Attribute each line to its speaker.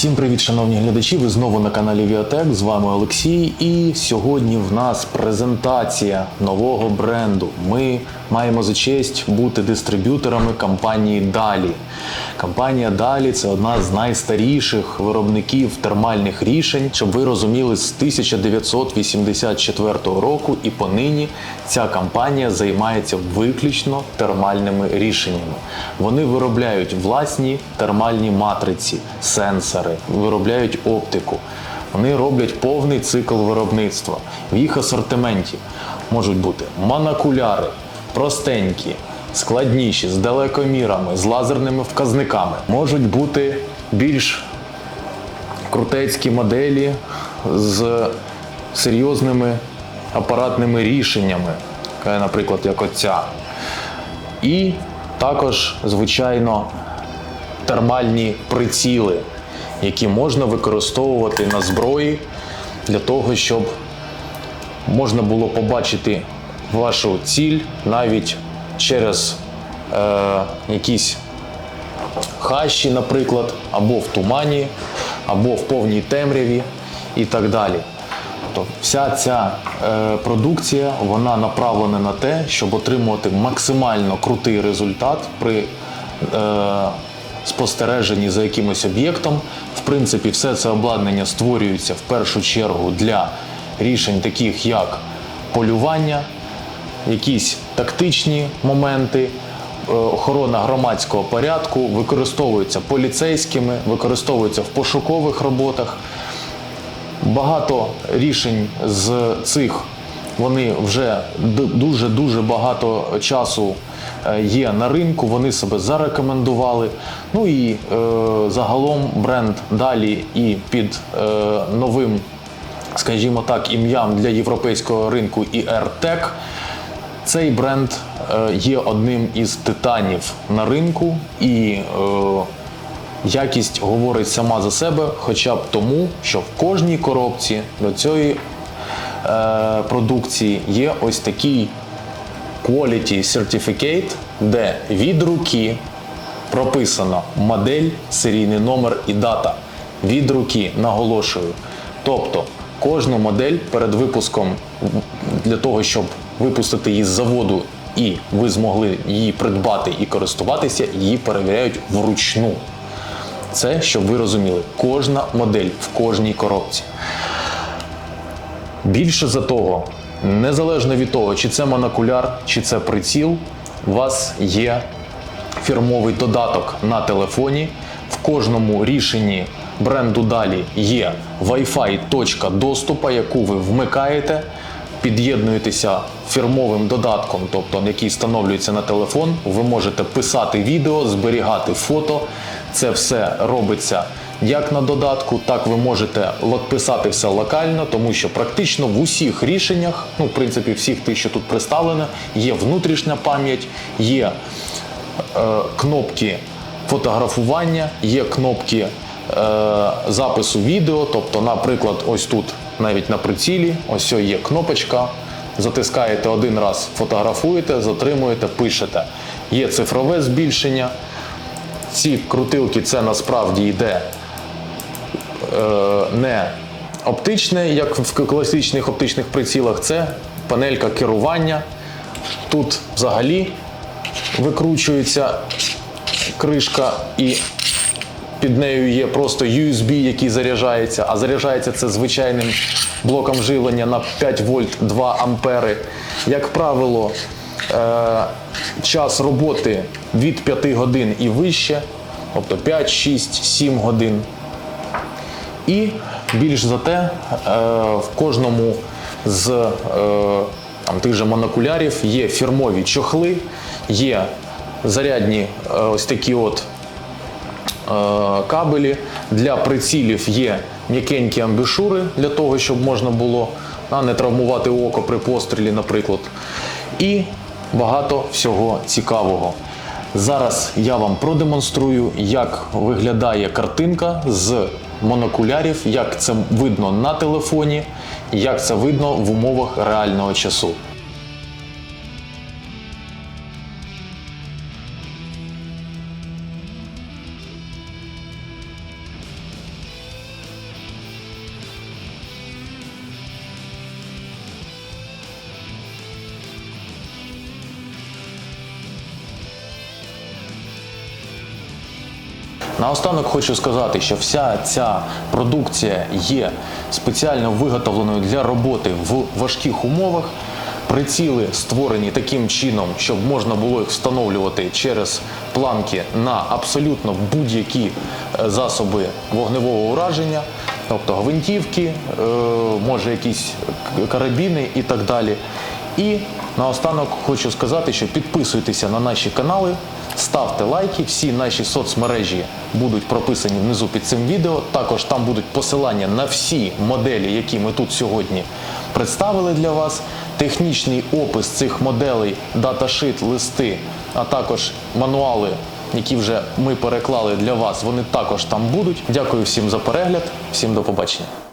Speaker 1: Всім привіт, шановні глядачі! Ви знову на каналі Віотек. З вами Олексій. І сьогодні в нас презентація нового бренду. Ми маємо за честь бути дистриб'юторами компанії Далі. Компанія Далі це одна з найстаріших виробників термальних рішень, щоб ви розуміли, з 1984 року і понині ця компанія займається виключно термальними рішеннями. Вони виробляють власні термальні матриці, сенсори, виробляють оптику. Вони роблять повний цикл виробництва. В їх асортименті можуть бути монокуляри, простенькі, складніші, з далекомірами, з лазерними вказниками. Можуть бути більш крутецькі моделі з серйозними апаратними рішеннями, наприклад, як оця. І також, звичайно, термальні приціли, які можна використовувати на зброї для того, щоб можна було побачити вашу ціль навіть через е, якісь хащі, наприклад, або в тумані, або в повній темряві і так далі. Тобто вся ця е, продукція вона направлена на те, щоб отримувати максимально крутий результат при е, спостереженні за якимось об'єктом. В принципі, все це обладнання створюється в першу чергу для рішень, таких як полювання, якісь тактичні моменти, е, охорона громадського порядку, використовується поліцейськими, використовується в пошукових роботах. Багато рішень з цих вони вже дуже дуже багато часу е, є на ринку. Вони себе зарекомендували. Ну і е, загалом бренд далі і під е, новим, скажімо так, ім'ям для європейського ринку і AirTech. Цей бренд е, є одним із титанів на ринку і е, якість говорить сама за себе, хоча б тому, що в кожній коробці до цієї е, продукції є ось такий Quality Certificate, де від руки прописано модель, серійний номер і дата. Від руки наголошую. Тобто кожну модель перед випуском для того, щоб випустити її з заводу і ви змогли її придбати і користуватися, її перевіряють вручну. Це, щоб ви розуміли, кожна модель в кожній коробці. Більше за того, незалежно від того, чи це монокуляр, чи це приціл, у вас є фірмовий додаток на телефоні. В кожному рішенні бренду далі є Wi-Fi точка доступу, яку ви вмикаєте, під'єднуєтеся фірмовим додатком, тобто який встановлюється на телефон. Ви можете писати відео, зберігати фото. Це все робиться як на додатку, так ви можете писати все локально, тому що практично в усіх рішеннях, ну в принципі, всіх тих, що тут представлено, є внутрішня пам'ять, є е, кнопки фотографування, є кнопки е, запису відео. Тобто, наприклад, ось тут навіть на прицілі, ось є кнопочка. Затискаєте один раз, фотографуєте, затримуєте, пишете. Є цифрове збільшення. Ці крутилки це насправді йде е, не оптичне, як в класичних оптичних прицілах, це панелька керування. Тут взагалі викручується кришка і під нею є просто USB, який заряджається, а заряджається це звичайним блоком живлення на 5 вольт 2 ампери. Як правило, е, час роботи від 5 годин і вище, тобто 5, 6, 7 годин. І більш за те, е, в кожному з е, там, тих же монокулярів є фірмові чохли, є зарядні ось такі от кабелі. Для прицілів є м'якенькі амбушури для того, щоб можна було не травмувати око при пострілі, наприклад. І багато всього цікавого. Зараз я вам продемонструю, як виглядає картинка з монокулярів, як це видно на телефоні, як це видно в умовах реального часу. Наостанок хочу сказати, що вся ця продукція є спеціально виготовленою для роботи в важких умовах. Приціли створені таким чином, щоб можна було їх встановлювати через планки на абсолютно будь-які е, засоби вогневого ураження, тобто гвинтівки, е, може якісь карабіни і так далі. І наостанок хочу сказати, що підписуйтеся на наші канали, ставте лайки. Всі наші соцмережі будуть прописані внизу під цим відео. Також там будуть посилання на всі моделі, які ми тут сьогодні представили для вас. Технічний опис цих моделей, даташит, листи, а також мануали, які вже ми переклали для вас, вони також там будуть. Дякую всім за перегляд, всім до побачення.